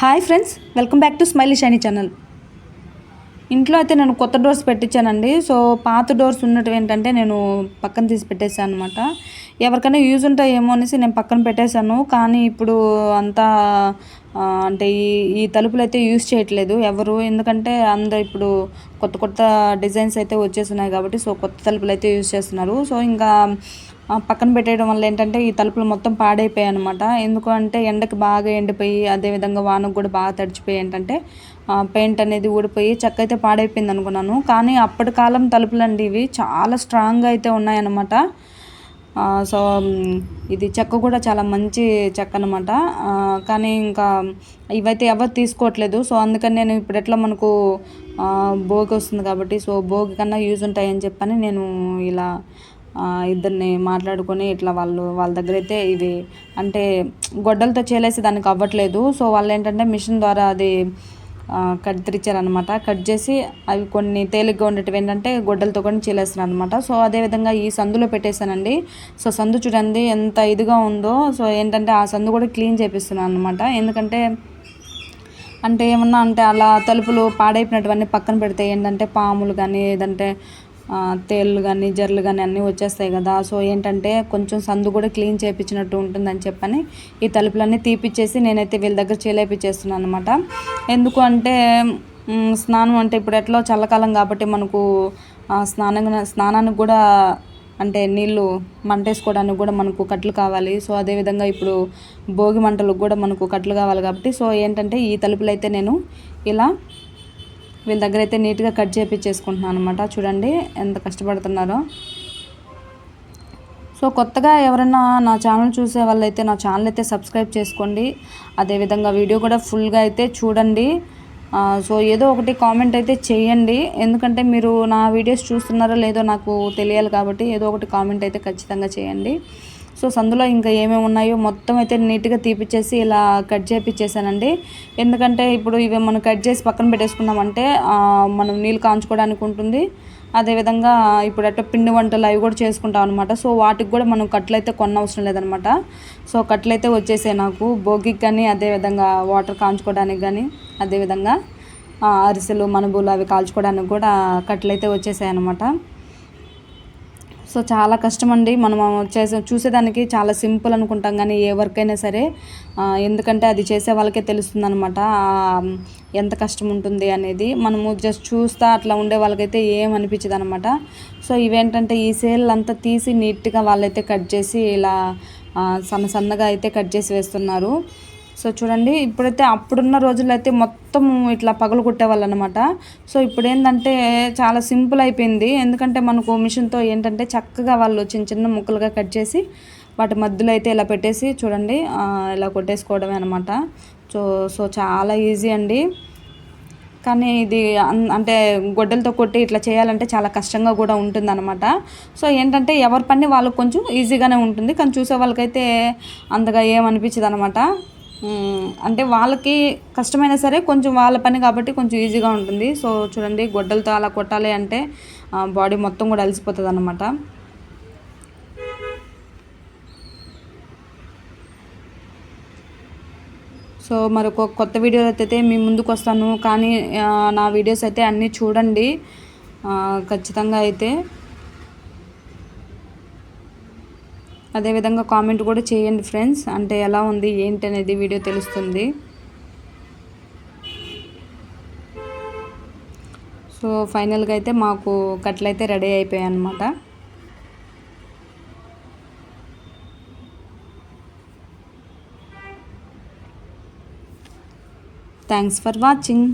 Hi friends welcome back to smiley shiny channel ఇంట్లో అయితే నేను కొత్త డోర్స్ పెట్టించానండి. సో పాత డోర్స్ ఉన్నట్టు ఏంటంటే నేను పక్కన తీసి పెట్టేశాను అనమాట ఎవరికైనా యూజ్ ఉంటాయేమో అనేసి నేను పక్కన పెట్టేశాను. కానీ ఇప్పుడు అంతా అంటే ఈ ఈ తలుపులు అయితే యూస్ చేయట్లేదు ఎవరు. ఎందుకంటే అందరూ ఇప్పుడు కొత్త కొత్త డిజైన్స్ అయితే వచ్చేస్తున్నాయి కాబట్టి సో కొత్త తలుపులు అయితే యూస్ చేస్తున్నారు. సో ఇంకా పక్కన పెట్టేయడం వల్ల ఏంటంటే ఈ తలుపులు మొత్తం పాడైపోయాయి అనమాట ఎందుకు అంటే ఎండకి బాగా ఎండిపోయి అదేవిధంగా వానకు కూడా బాగా తడిచిపోయి ఏంటంటే పెయింట్ అనేది ఊడిపోయి చెక్క అయితే పాడైపోయింది అనుకున్నాను. కానీ అప్పటి కాలం తలుపులు అండి ఇవి చాలా స్ట్రాంగ్గా అయితే ఉన్నాయన్నమాట. సో ఇది చెక్క కూడా చాలా మంచి చెక్క అనమాట కానీ ఇంకా ఇవైతే ఎవరు తీసుకోవట్లేదు. సో అందుకని నేను ఇప్పుడు ఎట్లా మనకు భోగి వస్తుంది కాబట్టి సో భోగి కన్నా యూజ్ ఉంటాయని చెప్పని నేను ఇలా ఇద్దరిని మాట్లాడుకొని ఇట్లా వాళ్ళు వాళ్ళ దగ్గర అయితే ఇవి అంటే గొడ్డలతో చేలేసి దానికి అవ్వట్లేదు. సో వాళ్ళు ఏంటంటే మిషన్ ద్వారా అది కత్తిరించారనమాట కట్ చేసి అవి కొన్ని తేలిగ్గా ఉండేటివి ఏంటంటే గొడ్డలతో కూడా చీలేస్తున్నాను అనమాట సో అదేవిధంగా ఈ సందులో పెట్టేశానండి. సో సందు చూడండి ఎంత ఇదిగా ఉందో. సో ఏంటంటే ఆ సందు కూడా క్లీన్ చేపిస్తున్నాను అనమాట ఎందుకంటే అంటే ఏమన్నా అంటే అలా తలుపులు పాడైపోయినటువన్నీ పక్కన పెడితే ఏంటంటే పాములు కానీ ఏదంటే తేళ్ళు కానీ జర్లు కానీ అన్నీ వచ్చేస్తాయి కదా. సో ఏంటంటే కొంచెం సందు కూడా క్లీన్ చేయించినట్టు ఉంటుందని చెప్పని ఈ తలుపులన్నీ తీపిచ్చేసి నేనైతే వీళ్ళ దగ్గర చేలేపిచ్చేస్తున్నాను అనమాట ఎందుకు అంటే స్నానం అంటే ఇప్పుడు ఎట్లా చల్లకాలం కాబట్టి మనకు స్నానం స్నానానికి కూడా అంటే నీళ్ళు మంటేసుకోవడానికి కూడా మనకు కట్లు కావాలి. సో అదేవిధంగా ఇప్పుడు భోగి మంటలకు కూడా మనకు కట్లు కావాలి కాబట్టి. సో ఏంటంటే ఈ తలుపులు అయితే నేను ఇలా వీళ్ళ దగ్గర అయితే నీట్గా కట్ చేపించేసుకుంటున్నాను అనమాట చూడండి ఎంత కష్టపడుతున్నారో. సో కొత్తగా ఎవరైనా నా ఛానల్ చూసే వాళ్ళైతే నా ఛానల్ అయితే సబ్స్క్రైబ్ చేసుకోండి. అదేవిధంగా వీడియో కూడా ఫుల్గా అయితే చూడండి. సో ఏదో ఒకటి కామెంట్ అయితే చేయండి. ఎందుకంటే మీరు నా వీడియోస్ చూస్తున్నారో లేదో నాకు తెలియాలి కాబట్టి ఏదో ఒకటి కామెంట్ అయితే ఖచ్చితంగా చేయండి. సో సందులో ఇంకా ఏమేమి ఉన్నాయో మొత్తం అయితే నీట్గా తీపిచ్చేసి ఇలా కట్ చేపిచ్చేసానండి. ఎందుకంటే ఇప్పుడు ఇవి మనం కట్ చేసి పక్కన పెట్టేసుకున్నామంటే మనం నీళ్ళు కాంచుకోవడానికి ఉంటుంది. అదేవిధంగా ఇప్పుడు అట్లా పిండి వంటలు అవి కూడా చేసుకుంటాం అనమాట సో వాటికి కూడా మనం కట్లు అయితే కొన్న అవసరం లేదనమాట సో కట్లు అయితే వచ్చేసాయి నాకు. భోగికి కానీ అదేవిధంగా వాటర్ కాంచుకోవడానికి కానీ అదేవిధంగా అరిసెలు మనుబులు అవి కాల్చుకోవడానికి కూడా కట్లు అయితే వచ్చేసాయి అనమాట సో చాలా కష్టం అండి మనం చేసే చూసేదానికి చాలా సింపుల్ అనుకుంటాం కానీ ఏ వర్క్ అయినా సరే ఎందుకంటే అది చేసే వాళ్ళకే తెలుస్తుంది అనమాట ఎంత కష్టం ఉంటుంది అనేది. మనము జస్ట్ చూస్తా అట్లా ఉండే వాళ్ళకైతే ఏం అనిపించదు అనమాట సో ఇవేంటంటే ఈ సేల్ అంతా తీసి నీట్గా వాళ్ళైతే కట్ చేసి ఇలా సన్న సన్నగా అయితే కట్ చేసి వేస్తున్నారు. సో చూడండి ఇప్పుడైతే అప్పుడున్న రోజుల్లో అయితే మొత్తం ఇట్లా పగలు కొట్టేవాళ్ళు అనమాట సో ఇప్పుడు ఏంటంటే చాలా సింపుల్ అయిపోయింది. ఎందుకంటే మనకు మిషన్తో ఏంటంటే చక్కగా వాళ్ళు చిన్న చిన్న ముక్కలుగా కట్ చేసి వాటి మధ్యలో అయితే ఇలా పెట్టేసి చూడండి ఇలా కొట్టేసుకోవడమే అనమాట. సో సో చాలా ఈజీ అండి. కానీ ఇది అన్- అంటే గొడ్డలతో కొట్టి ఇట్లా చేయాలంటే చాలా కష్టంగా కూడా ఉంటుంది అనమాట సో ఏంటంటే ఎవరి పని వాళ్ళకి కొంచెం ఈజీగానే ఉంటుంది. కానీ చూసే వాళ్ళకైతే అంతగా ఏమనిపించదు అనమాట అంటే వాళ్ళకి కష్టమైనా సరే కొంచెం వాళ్ళ పని కాబట్టి కొంచెం ఈజీగా ఉంటుంది. సో చూడండి గొడ్డలతో అలా కొట్టాలి అంటే బాడీ మొత్తం కూడా అలసిపోతుంది అనమాట సో మరొక కొత్త వీడియో అయితే మీ ముందుకు వస్తాను. కానీ నా వీడియోస్ అయితే అన్నీ చూడండి. ఖచ్చితంగా అయితే అదేవిధంగా కామెంట్ కూడా చేయండి ఫ్రెండ్స్. అంటే ఎలా ఉంది ఏంటి అనేది వీడియో తెలుస్తుంది. సో ఫైనల్గా అయితే మాకు కట్లయితే రెడీ అయిపోయాయి అన్నమాట. Thanks for watching.